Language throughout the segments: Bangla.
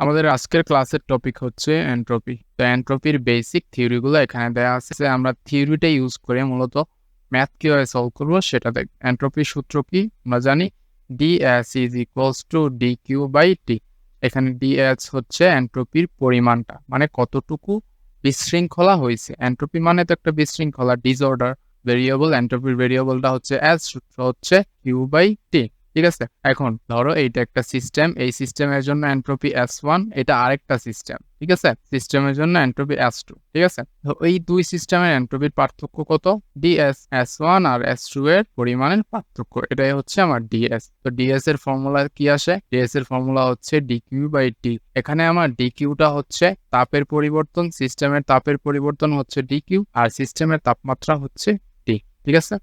আমাদের আজকের ক্লাসের টপিক হচ্ছে এন্ট্রপি তো এন্ট্রপির বেসিক থিওরিগুলো এখানে দেওয়া আছে আমরা থিওরিটা ইউজ করে মূলত ম্যাথ কীভাবে সলভ করব সেটা দেখ। এন্ট্রপির সূত্র কি? আমরা জানি D S is equals to D Q by T এখানে ডিএস হচ্ছে এন্ট্রপির পরিমাণটা মানে কতটুকু বিশৃঙ্খলা হয়েছে। এন্ট্রপি মানে তো একটা বিশৃঙ্খলা ডিসঅর্ডার ভেরিয়েবল এন্ট্রপির ভেরিয়েবলটা হচ্ছে এস সূত্র হচ্ছে কিউ বাই টি ঠিক আছে? এখন ধরো এইটা একটা সিস্টেম এই সিস্টেমের জন্য এন্ট্রপি এস ওয়ান এটা আরেকটা সিস্টেম ঠিক আছে? সিস্টেমের জন্য এন্ট্রপি এস টু ঠিক আছে? তো এই দুই সিস্টেমের এন্ট্রপির পার্থক্য কত? ডিএস এস ওয়ান আর এস টু এর পরিমাণের পার্থক্য, এটাই হচ্ছে আমার ডিএস তো ডিএস এর ফর্মুলা কি আসে? ডিএস এর ফর্মুলা হচ্ছে ডিকিউ বাই টি এখানে আমার ডিকিউটা হচ্ছে তাপের পরিবর্তন সিস্টেমের তাপের পরিবর্তন হচ্ছে ডিকিউ আর সিস্টেমের তাপমাত্রা হচ্ছে টি ঠিক আছে?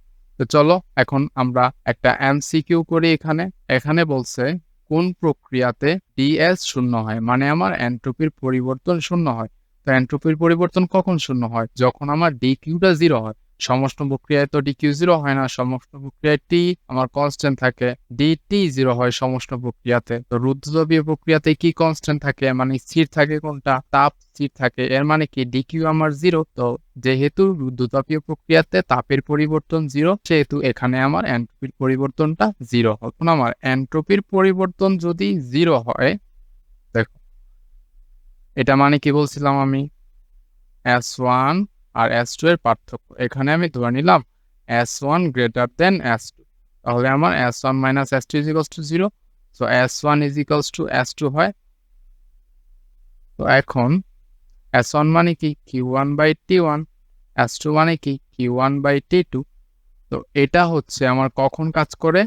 তো চলো এখন আমরা একটা এমসিকিউ করি এখানে। এখানে বলছে, কোন প্রক্রিয়াতে ডিএস শূন্য হয়? মানে আমার এন্ট্রপির পরিবর্তন শূন্য হয়। তো এন্ট্রপির পরিবর্তন কখন শূন্য হয়? যখন আমার ডি কিউটা জিরো হয়। সমস্ত প্রক্রিয়ায় তো ডিকিউ জিরো হয় না সমস্ত প্রক্রিয়ায় টি আমার কনস্ট্যান্ট থাকে। ডি টি জিরো হয় সমস্ত প্রক্রিয়াতে। তো রুদ্রদ্রবীয় প্রক্রিয়াতে কি কনস্ট্যান্ট থাকে? মানে স্থির থাকে কোনটা? তাপ স্থির থাকে। এর মানে কি? ডিকিউ আমার জিরো তো যেহেতু রুদ্রতাপীয় প্রক্রিয়াতে তাপের পরিবর্তন জিরো সেহেতু এখানে আমার এন্ট্রপির পরিবর্তনটা জিরো এখন আমার এন্ট্রপির পরিবর্তন যদি জিরো হয়, দেখো। এটা মানে কি বলছিলাম আমি? এস ওয়ান আর এস টু এর পার্থক্য। এখানে আমি ধরে নিলাম S one greater than S two তাহলে আমার S one minus S two equals to zero so S one equals to S two হয়। তো এখন এস ওয়ান মানে কি? Q one by T one S two মানে কি? Q one by T two তো এটা হচ্ছে আমার কখন কাজ করে?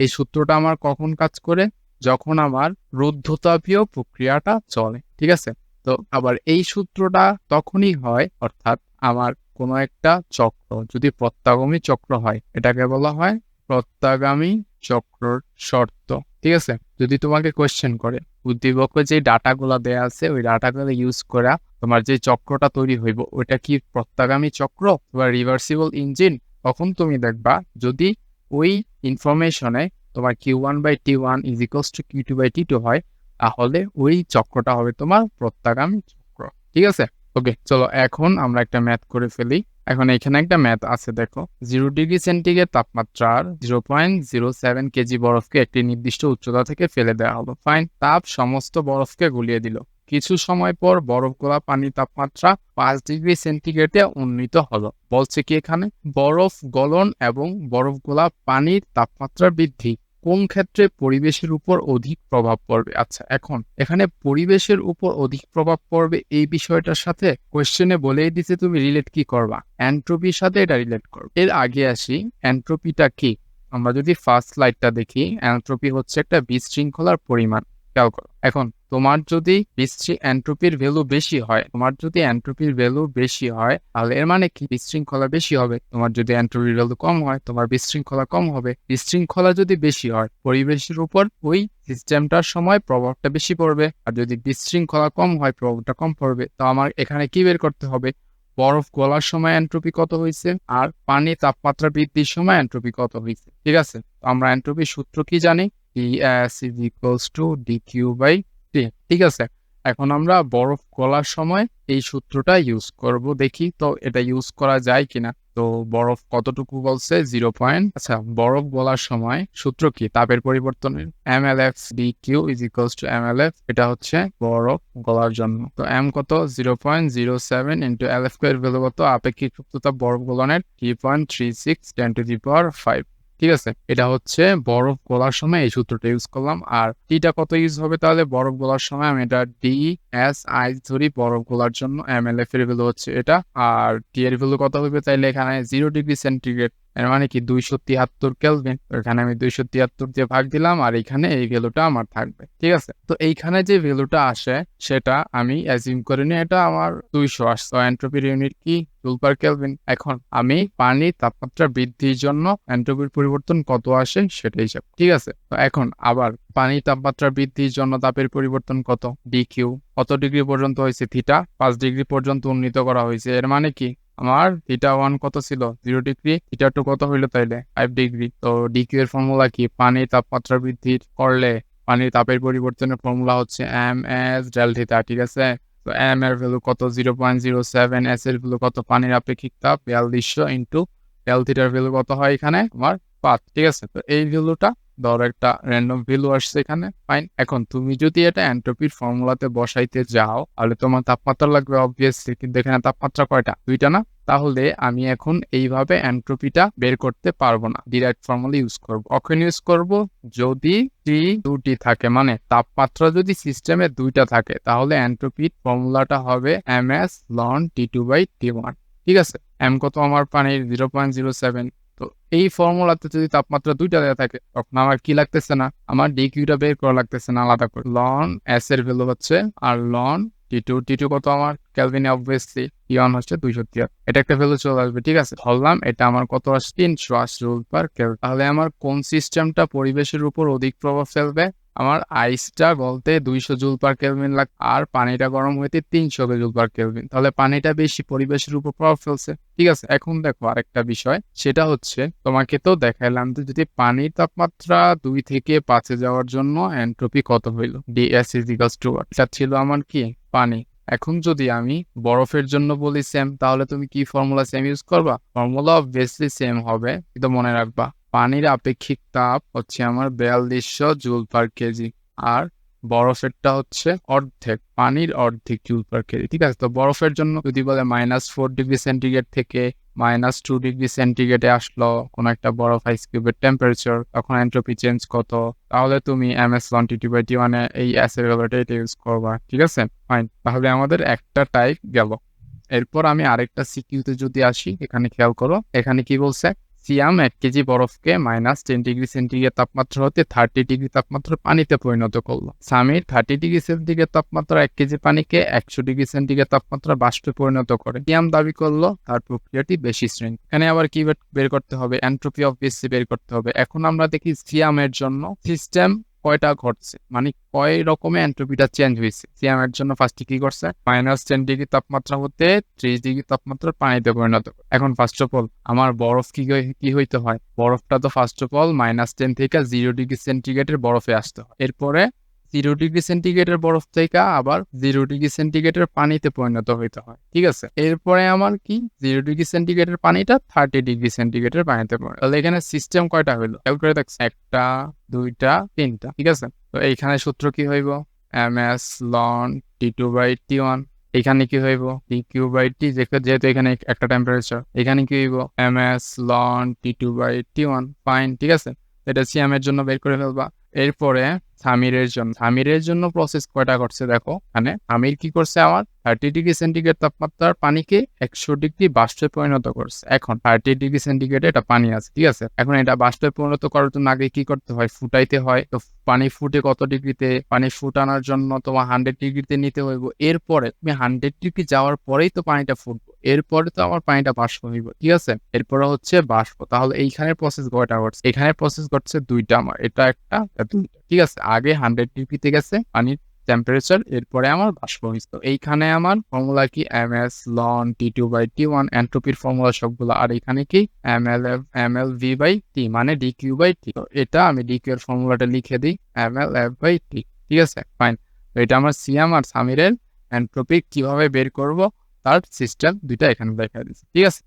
এই সূত্রটা আমার কখন কাজ করে? যখন আমার রুদ্ধতাপীয় প্রক্রিয়াটা চলে। ঠিক আছে? তো আবার এই সূত্রটা তখনই হয়, অর্থাৎ আমার কোনো একটা চক্র, যদি প্রত্যাগামী চক্র হয়, এটাকে বলা হয় প্রত্যাগামী চক্রর শর্ত, ঠিক আছে? যদি তোমাকে কোয়েশ্চেন করে, উদ্দীপকে যে ডাটাগুলো দেয়া আছে, ওই ডাটাগুলো ইউজ করা, তোমার যে চক্রটা তৈরি হইব, ওইটা কি প্রত্যাগামী চক্র বা রিভার্সিবল ইঞ্জিন তখন তুমি দেখবা, যদি ওই ইনফরমেশনে তোমার Q one by T one is equals to Q two by T two হয় তাহলে ওই চক্রটা হবে তোমার প্রত্যাগামী চক্র, ঠিক আছে? ওকে চলো এখন আমরা একটা ম্যাথ করে ফেলি। এখন এখানে একটা ম্যাথ আছে, দেখো। জিরো ডিগ্রি সেন্টিগ্রেড তাপমাত্রার zero point zero seven KG বরফকে একটি নির্দিষ্ট উচ্চতা থেকে ফেলে দেওয়া হলো। ফাইন তাপ সমস্ত বরফকে গুলিয়ে দিল। কিছু সময় পর বরফ গোলা পানির তাপমাত্রা পাঁচ ডিগ্রি সেন্টিগ্রেডে উন্নীত হলো। বলছে কি এখানে? বরফ গলন এবং বরফ গোলা পানির তাপমাত্রা বৃদ্ধি। কোন ক্ষেত্রে পরিবেশের উপর অধিক প্রভাব পড়বে? আচ্ছা এখন এখানে পরিবেশের উপর অধিক প্রভাব পড়বে এই বিষয়টার সাথে কোয়েশ্চেনে বলেই দিছে তুমি রিলেট কি করবা? অ্যান্ট্রপির সাথে এটা রিলেট করবে এর আগে আসি অ্যান্ট্রপিটা কি? আমরা যদি ফার্স্ট লাইটটা দেখি অ্যান্ট্রপি হচ্ছে একটা বিশৃঙ্খলার পরিমাণ। খেয়াল করো। এখন তোমার যদি বিশৃ অ্যান্ট্রপির ভ্যালু বেশি হয়, তোমার যদি অ্যান্ট্রপির ভ্যালু বেশি হয়, তাহলে এর মানে কি? বিশৃঙ্খলা বেশি হবে। তোমার যদি অ্যান্ট্রপির ভ্যালু কম হয়, তোমার বিশৃঙ্খলা কম হবে। বিশৃঙ্খলা যদি বেশি হয়, পরিবেশের উপর ওই সিস্টেমটার সময় প্রভাবটা বেশি পড়বে। আর যদি বিশৃঙ্খলা কম হয়, প্রভাবটা কম পড়বে। তো আমার এখানে কি বের করতে হবে? বরফ গলার সময় এন্ট্রপি কত হয়েছে? আর পানি তাপমাত্রা বৃদ্ধির সময় এন্ট্রপি কত হয়েছে? ঠিক আছে? আমরা এন্ট্রপির সূত্র কি জানি? D S is equals to D Q by T ঠিক আছে। এখন আমরা বরফ গলার সময় এই সূত্রটা ইউজ করব দেখি তো এটা ইউজ করা যায় কিনা। তো বরফ কতটুকু বলছে? জিরো পয়েন্ট আচ্ছা বরফ গলার সময় সূত্র কি? তাপের পরিবর্তনের M L F D Q is equals to M L F এটা হচ্ছে বরফ গলার জন্য। তো এম কত? Zero point zero seven into L F এর ভ্যালু কত? আপেক্ষিক সুপ্ততা বরফ গলনের three point three six ten to the power five ঠিক আছে? এটা হচ্ছে বরফ গলার সময়, এই সূত্রটা ইউজ করলাম। আর টিটা কত ইউজ হবে তাহলে? বরফ গলার সময় আমি এটা ডি এস আই ধরি, বরফ গলার জন্য। এম এল এফ এর ভ্যালু হচ্ছে এটা। আর টি এর ভ্যালু কত হবে? তাইলে এখানে জিরো ডিগ্রি সেন্টিগ্রেড এর মানে কি দুইশো তিয়াত্তর কেলভিন এখানে আমি দুইশো তিয়াত্তর দিয়ে ভাগ দিলাম আর এখানে এই ভ্যালুটা আমার থাকবে, ঠিক আছে? তো এইখানে যে ভ্যালুটা আসে সেটা আমি অ্যাজিউম করে নিই, এটা আমার দুইশো আসছে। এন্ট্রপির ইউনিট কি? কেলভিন এখন আমি পানি তাপমাত্রা বৃদ্ধির জন্য এন্ট্রপির পরিবর্তন কত আসে সেটা হিসাব, ঠিক আছে? তো এখন আবার পানি তাপমাত্রা বৃদ্ধির জন্য তাপের পরিবর্তন কত? ডি কিউ কত ডিগ্রি পর্যন্ত হয়েছে? থিটা পাঁচ ডিগ্রি পর্যন্ত উন্নীত করা হয়েছে। এর মানে কি? আমার থিটা ওয়ান কত ছিল? জিরো ডিগ্রি থিটা টু কত হইল তাইলে? ফাইভ ডিগ্রি তো ডিকিউ এর ফর্মুলা কি? পানি তাপমাত্রা বৃদ্ধি করলে পানির তাপের পরিবর্তনের ফর্মুলা হচ্ছে এম এস ডেল থিটা ঠিক আছে? তো এম এর ভ্যালু কত? Zero point zero seven S এর ভ্যালু কত? পানির আপেক্ষিক তাপ বিয়াল্লিশশো ইন্টু ডেল থিটার ভ্যালু কত হয় এখানে? আমার পাঁচ, ঠিক আছে? তো এই ভ্যালুটা ধর একটা র্যান্ডম ভ্যালু আসছে এখানে ফাইন এখন তুমি যদি এটা এন্ট্রপির ফর্মুলাতে বসাইতে যাও, তাহলে তোমার তাপমাত্রা লাগবে অবভিয়াসলি কিন্তু এখানে তাপমাত্রা কয়টা? দুইটা না? তাহলে আমি এখন এইভাবে এন্ট্রপিটা বের করতে পারব না। ডিরেক্ট ফর্মুলা ইউজ করব। কখন ইউজ করব? যদি টি দুটি থাকে মানে তাপমাত্রা যদি সিস্টেমে দুইটা থাকে, তাহলে এন্ট্রপির ফর্মুলাটা হবে M S ln T two by T one ঠিক আছে? এম কত? আমার পানির জিরো পয়েন্ট জিরো সেভেন তো এই ফর্মুলাতে যদি তাপমাত্রা দুইটা দেওয়া থাকে, তখন আমার কি লাগতেছে না? আমার ডি কিউটা বের করা লাগতেছে না আলাদা করে। লন এস এর ভ্যালু হচ্ছে, আর লন টি টু টি টু কত আমার? ক্যালভিনে অবভিয়াসলি ইয়ান হচ্ছে দুইশো তিয়ার এটা একটা ভ্যালু চলে আসবে, ঠিক আছে? ধরলাম এটা আমার কত আসছে? তিনশো আশি রুল পার কেল তাহলে আমার কোন সিস্টেমটা পরিবেশের উপর অধিক প্রভাব ফেলবে? আমার আইসটা গলতে দুইশো জুল পার কেলভিন লাগ, আর পানিটা গরম হইতে তিনশো জুল পার কেলভিন তাহলে পানিটা বেশি পরিবেশের উপর প্রভাব ফেলছে। ঠিক আছে, এখন দেখো আরেকটা বিষয়, সেটা হচ্ছে তোমাকে তো দেখাইলাম যে যদি পানির তাপমাত্রা দুই থেকে পাঁচে যাওয়ার জন্য এন্ট্রপি কত হইল? ডিএস ইজিকালস টু এটা ছিল আমার কি? পানি। এখন যদি আমি বরফের জন্য বলি সেম তাহলে তুমি কি ফর্মুলা সেম ইউজ করবা? ফর্মুলা অবভিয়াসলি সেম হবে কিন্তু মনে রাখবা। পানির আপেক্ষিক তাপ হচ্ছে আমার বিয়াল্লিশশো জুল পার কেজি। আর বরফেরটা হচ্ছে অর্ধেক, পানির অর্ধেক জুল পার কেজি। ঠিক আছে, তো বরফের জন্য যদি বলে মাইনাস ফোর ডিগ্রি সেন্টিগ্রেড থেকে মাইনাস টু ডিগ্রি সেন্টিগ্রেডে আসলো কোনো একটা বরফ আইস টেম্পারেচার তখন এন্ট্রপি চেঞ্জ কত? তাহলে তুমি M S quantity by T মানে এই ইউজ করবা। ঠিক আছে? ফাইন তাহলে আমাদের একটা টাইপ গেল। এরপর আমি আরেকটা সিকিউতে যদি আসি, এখানে খেয়াল করো, এখানে কি বলছে? সিয়াম এক কেজি বরফকে মাইনাস টেন ডিগ্রি সেন্টিগ্রেড তাপমাত্রা হতে থার্টি ডিগ্রি তাপমাত্রা পানিতে পরিণত করল। সামির থার্টি ডিগ্রি সেন্টিগ্রেড তাপমাত্রা এক কেজি পানিকে একশো ডিগ্রি সেন্টিগ্রেড তাপমাত্রা বাষ্পে পরিণত করে। সিয়াম দাবি করল তার প্রক্রিয়াটি বেশি শ্রেণি। এখানে আবার কি বের- করতে হবে অ্যান্ট্রোপি অফ বেসি বের করতে হবে। এখন আমরা দেখি সিয়ামের জন্য সিস্টেম কয়টা ঘটছে? মানে কয় রকমের এন্ট্রপিটা চেঞ্জ হয়েছে? সিয়ামের জন্য ফার্স্টে কি করছে? মাইনাস টেন ডিগ্রি তাপমাত্রা হতে ত্রিশ ডিগ্রি তাপমাত্রা পানিতে পরিণত এখন ফার্স্ট অফ অল আমার বরফ কি কি হইতে হয়? বরফটা তো first of all minus ten থেকে জিরো ডিগ্রি সেন্টিগ্রেডের বরফে আসতে হয়। এরপরে জিরো ডিগ্রি সেন্টিগ্রেডের বরফ থেকে আবার জিরো ডিগ্রি সেন্টিগ্রেডের পানিতে পরিণত হইতে হয়, ঠিক আছে? এরপরে আমার কি? জিরো ডিগ্রি সেন্টিগ্রেডের পানিটা থার্টি ডিগ্রি সেন্টিগ্রেডের পানিতে পড়ে তাহলে এখানে সিস্টেম কয়টা হইল? দেখছি একটা, দুইটা, তিনটা, ঠিক আছে? তো এইখানে সূত্র কি হইব? M S ln T two by T one এখানে কি হইব? টি কিউ বাই টি যেহেতু এখানে একটা টেম্পারেচার এখানে কি হইব? M S ln T two by T one fine ঠিক আছে? এটা সিএম এর জন্য বের করে ফেলবা। এরপরে সামিরের জন্য। সামিরের জন্য প্রসেস কয়টা করছে দেখো মানে আমির কি করছে আমার থার্টি ডিগ্রি সেন্টিগ্রেড তাপমাত্রার পানিকে একশো ডিগ্রি বাষ্পে পরিণত করছে। এখন থার্টি ডিগ্রি সেন্টিগ্রেডে এটা পানি আছে, ঠিক আছে? এখন এটা বাষ্পে পরিণত করার জন্য আগে কি করতে হয়? ফুটাইতে হয়। তো পানি ফুটে কত ডিগ্রিতে পানি ফুটানোর জন্য তোমার হান্ড্রেড ডিগ্রিতে নিতে হইব। এরপরে তুমি হান্ড্রেড ডিগ্রি যাওয়ার পরেই তো পানিটা ফুটবো। এরপরে তো আমার পানিটা বাষ্প হইব ঠিক আছে? এরপরে হচ্ছে বাষ্প, তাহলে এইখানে প্রসেস কয়টা ঘটছে? এখানে প্রসেস ঘটছে দুইটা আমার, এটা একটা ঠিক আছে? আগে হান্ড্রেড ডিগ্রিতে গেছে পানির টেম্পারেচার এরপরে আমার বাষ্প হয়েছে। এইখানে আমার ফর্মুলা কি? M S ln T two by T one এন্ট্রপির formula সবগুলো, আর এখানে কি? M L M L V by T মানে ডি কিউ বাই টি এটা আমি ডি কিউ এর ফর্মুলাটা লিখে দিই M L F by T ঠিক আছে? ফাইন তো এটা আমার সিয়াম আর সামিরের এন্ট্রপি কীভাবে বের করব? তার সিস্টেম দুইটা এখানে দেখা দিচ্ছে ঠিক আছে?